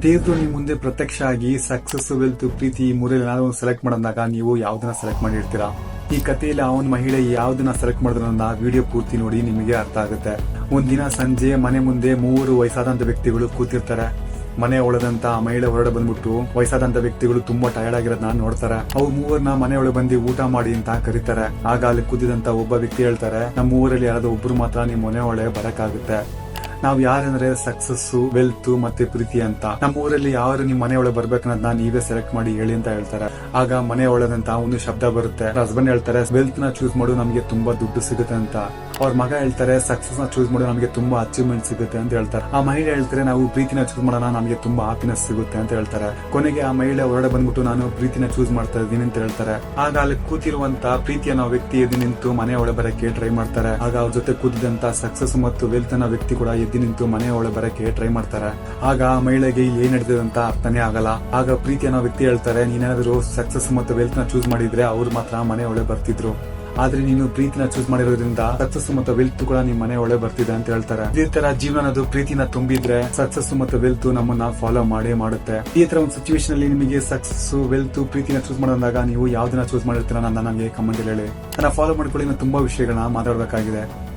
ದೇವ್ರು ನಿಮ್ ಮುಂದೆ ಪ್ರತ್ಯಕ್ಷ ಆಗಿ ಸಕ್ಸಸ್ ವೆಲ್ತ್ ಪ್ರೀತಿ ಮೂರಲ್ಲಿ ಏನಾದ್ರು ಸೆಲೆಕ್ಟ್ ಮಾಡೋದಾಗ ನೀವು ಯಾವ್ದನ್ನ ಸೆಲೆಕ್ಟ್ ಮಾಡಿರ್ತೀರಾ? ಈ ಕಥೆಯಲ್ಲಿ ಅವನ ಮಹಿಳೆ ಯಾವ್ದನ್ನ ಸೆಲೆಕ್ಟ್ ಮಾಡಿದ್ರನ್ನ ವಿಡಿಯೋ ಪೂರ್ತಿ ನೋಡಿ ನಿಮಗೆ ಅರ್ಥ ಆಗುತ್ತೆ. ಒಂದಿನ ಸಂಜೆ ಮನೆ ಮುಂದೆ ಮೂವರು ವಯಸ್ಸಾದಂತ ವ್ಯಕ್ತಿಗಳು ಕೂತಿರ್ತಾರೆ. ಮನೆ ಒಳದಂತ ಮಹಿಳೆ ಹೊರಡೆ ಬಂದ್ಬಿಟ್ಟು ವಯಸ್ಸಾದಂತ ವ್ಯಕ್ತಿಗಳು ತುಂಬಾ ಟಯರ್ಡ್ ಆಗಿರೋದನ್ನ ನೋಡ್ತಾರೆ. ಅವ್ರು ಮೂವರ್ನ ಮನೆ ಒಳಗೆ ಬಂದು ಊಟ ಮಾಡಿ ಅಂತ ಕರೀತಾರೆ. ಆಗ ಅಲ್ಲಿ ಕೂತಿದಂತ ಒಬ್ಬ ವ್ಯಕ್ತಿ ಹೇಳ್ತಾರೆ, ನಮ್ಮ ಊರಲ್ಲಿ ಯಾರಾದ್ರೂ ಒಬ್ರು ಮಾತ್ರ ನಿಮ್ ಮನೆ ಒಳಗೆ ಬರಕಾಗುತ್ತೆ ನಾವ್ ಯಾರಂದ್ರೆ ಸಕ್ಸಸ್ ವೆಲ್ತ್ ಮತ್ತೆ ಪ್ರೀತಿ ಅಂತ ನಮ್ಮ ಊರಲ್ಲಿ ಯಾರು ನಿಮ್ ಮನೆ ಒಳಗೆ ಬರ್ಬೇಕನ್ನೋದನ್ನ ನೀವೇ ಸೆಲೆಕ್ಟ್ ಮಾಡಿ ಹೇಳಿ ಅಂತ ಹೇಳ್ತಾರೆ. ಆಗ ಮನೆ ಒಂದು ಶಬ್ದ ಬರುತ್ತೆ. ಹಸ್ಬೆಂಡ್ ಹೇಳ್ತಾರೆ ವೆಲ್ತ್ನ ಚೂಸ್ ಮಾಡು, ನಮ್ಗೆ ತುಂಬಾ ದುಡ್ಡು ಸಿಗುತ್ತೆ ಅಂತ. ಅವ್ರ ಮಗ ಹೇಳ್ತಾರೆ ಸಕ್ಸಸ್ನ ಚೂಸ್ ಮಾಡಿ ನಮಗೆ ತುಂಬಾ ಅಚೀವ್ಮೆಂಟ್ ಸಿಗುತ್ತೆ ಅಂತ ಹೇಳ್ತಾರೆ. ಆ ಮಹಿಳೆ ಹೇಳ್ತಾರೆ, ನಾವು ಪ್ರೀತಿನ ಚೂಸ್ ಮಾಡೋಣ, ನಮಗೆ ತುಂಬಾ ಹ್ಯಾಪಿನೆಸ್ ಸಿಗುತ್ತೆ ಅಂತ ಹೇಳ್ತಾರೆ. ಕೊನೆಗೆ ಆ ಮಹಿಳೆ ಹೊರಡೆ ಬಂದ್ಬಿಟ್ಟು, ನಾನು ಪ್ರೀತಿನ ಚೂಸ್ ಮಾಡ್ತಾ ಇದ್ದೀನಿ ಅಂತ ಹೇಳ್ತಾರೆ. ಆಗ ಅಲ್ಲಿ ಕೂತಿರುವಂತ ಪ್ರೀತಿ ಅನ್ನೋ ವ್ಯಕ್ತಿ ಎದ್ದು ನಿಂತು ಮನೆ ಒಳ ಬರಕ್ಕೆ ಟ್ರೈ ಮಾಡ್ತಾರೆ. ಆಗ ಅವ್ರ ಜೊತೆ ಕೂತಿದಂತ ಸಕ್ಸಸ್ ಮತ್ತು ವೆಲ್ತ್ ವ್ಯಕ್ತಿ ಕೂಡ ಎದ್ದು ನಿಂತು ಮನೆ ಒಳ ಬರಕ್ಕೆ ಟ್ರೈ ಮಾಡ್ತಾರೆ. ಆಗ ಆ ಮಹಿಳೆಗೆ ಏನ್ ನಡೆದಿದೆ ಅಂತ ಅರ್ಥನೇ ಆಗಲ್ಲ. ಆಗ ಪ್ರೀತಿ ಅನ್ನೋ ವ್ಯಕ್ತಿ ಹೇಳ್ತಾರೆ ನೀನಾದ್ರೂ ಸಕ್ಸಸ್ ಮತ್ತು ವೆಲ್ತ್ನ ಚೂಸ್ ಮಾಡಿದ್ರೆ ಅವ್ರು ಮಾತ್ರ ಮನೆ ಒಳಗೆ ಬರ್ತಿದ್ರು. ಆದ್ರೆ ನೀನು ಪ್ರೀತಿನ ಚೂಸ್ ಮಾಡಿರೋದ್ರಿಂದ ಸಕ್ಸಸ್ ಮತ್ತು ವೆಲ್ತ್ ಕೂಡ ನಿಮ್ ಮನೆ ಒಳಗೆ ಬರ್ತಿದೆ ಅಂತ ಹೇಳ್ತಾರೆ. ಇದೇ ತರ ಜೀವನ ಅದು ಪ್ರೀತಿನ ತುಂಬಿದ್ರೆ ಸಕ್ಸಸ್ ಮತ್ತು ವೆಲ್ತ್ ನಮ್ಮನ್ನ ಫಾಲೋ ಮಾಡೇ ಮಾಡುತ್ತೆ. ಈ ತರ ಒಂದು ಸಿಚುವೇಶನ್ ಅಲ್ಲಿ ನಿಮಗೆ ಸಕ್ಸಸ್ ವೆಲ್ತ್ ಪ್ರೀತಿನ ಚೂಸ್ ಮಾಡೋದಾಗ ನೀವು ಯಾವ್ದನ್ನ ಚೂಸ್ ಮಾಡಿರ್ತೀರ ನನ್ನ ನನಗೆ ಕಮೆಂಟ್ ಹೇಳಿ. ನನ್ನ ಫಾಲೋ ಮಾಡ್ಕೊಳ್ಳಿ ತುಂಬಾ ವಿಷಯಗಳನ್ನ ಮಾತಾಡಬೇಕಾಗಿದೆ.